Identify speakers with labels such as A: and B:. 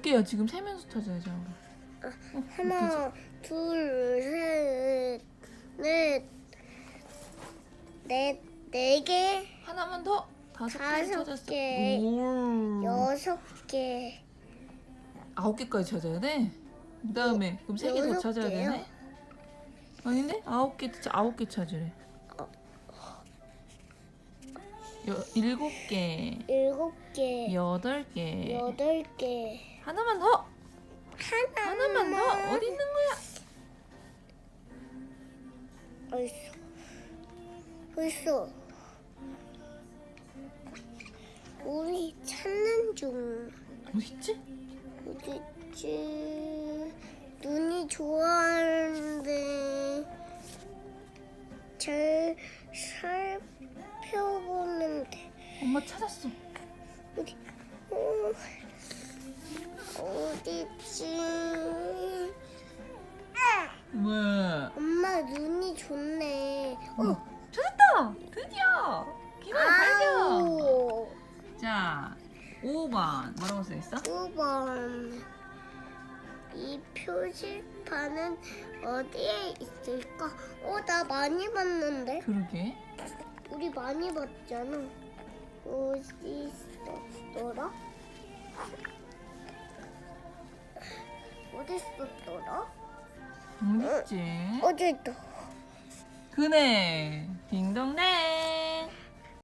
A: 몇 개야? 지금 세면서 찾아야지. 아우라. 어?
B: 하나, 둘, 셋, 넷, 넷, 네 개,
A: 하나만 더. 다섯 개
B: 다섯
A: 찾았어.
B: 개.
A: 오.
B: 여섯 개,
A: 아홉 개까지 찾아야 돼. 그다음에 그럼 세 개 더
B: 여섯
A: 찾아야
B: 개요?
A: 되네. 아닌데? 아홉 개 차- 아홉 개 찾으래.
B: 어.
A: 여, 일곱 개,
B: 일곱 개,
A: 여덟 개.
B: 여덟 개,
A: 하나만 더.
B: 하나,
A: 하나만 더. 어디 있는 거야?
B: 어딨어? 어딨어? 우리 찾는 중.
A: 어디 있지?
B: 어딨지? 눈이 좋아하는데 잘 살펴보는데
A: 엄마
B: 찾았어. 어딨지?
A: 왜?
B: 엄마 눈이 좋네. 어,
A: 찾았다. 드디어. 기만 발견.
B: 아우.
A: 자, 5번 뭐라고 써 있어?
B: 5번 이 표지판은 어디에 있을까? 어, 나 많이 봤는데?
A: 그러게.
B: 우리 많이 봤잖아. 어디 있었더라? 어디 있었더라?
A: 어디 있지?
B: 어디 있다.
A: 그네. 딩동댕.